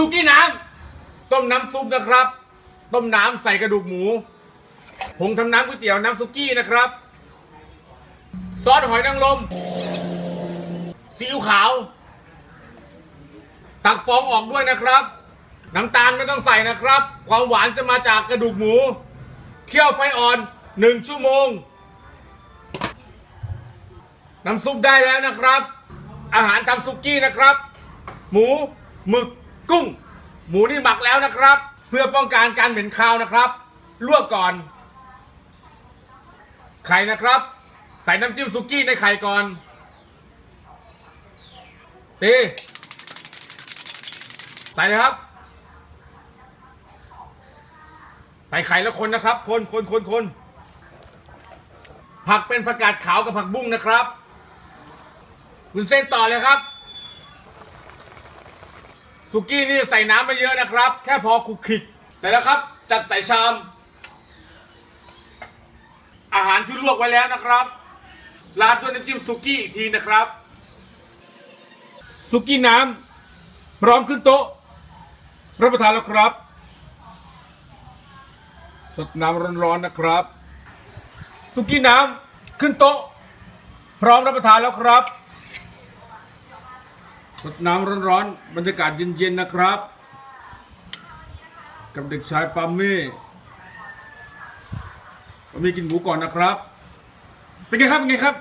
ซุกี้น้ำต้มน้ำซุปนะครับ ต้มน้ำใส่กระดูกหมูผงทำน้ำก๋วยเตี๋ยวน้ำซุกี้นะครับ ซอสหอยนางรมซีอิ๊วขาว ตักฟองออกด้วยนะครับ น้ำตาลไม่ต้องใส่นะครับ ความหวานจะมาจากกระดูกหมู เคี่ยวไฟอ่อนหนึ่งชั่วโมง น้ำซุปได้แล้วนะครับ อาหารทำซุกี้นะครับ หมูหมึก กุ้ง หมูนี่หมักแล้วนะครับ เพื่อป้องกันการเหม็นคาวนะครับ ลวกก่อน ไข่นะครับ ใส่น้ำจิ้มซุกี้ในไข่ก่อนตีใส่เลยครับ ใส่ไข่แล้วคนนะครับ คนคนคนคนผักเป็นผักกาดขาวกับผักบุ้งนะครับคุณเส้นต่อเลยครับ สุกี้นี่ใส่น้ำไม่เยอะนะครับ แค่พอคลุกคลิกเสร็จแล้วครับ จัดใส่ชาม อาหารที่ลวกไว้แล้วนะครับราดด้วยน้ำจิ้มสุกี้อีกทีนะครับสุกี้น้ำพร้อมขึ้นโต๊ะรับประทานแล้วครับ สดน้ำร้อนๆนะครับสุกี้น้ำขึ้นโต๊ะ พร้อมรับประทานแล้วครับ สดน้ำร้อนๆ บรรยากาศเย็นๆนะครับ กับเด็กชายปาเม่ปาเม่กินหมูก่อนนะครับ เป็นไงครับ เป็นไงครับ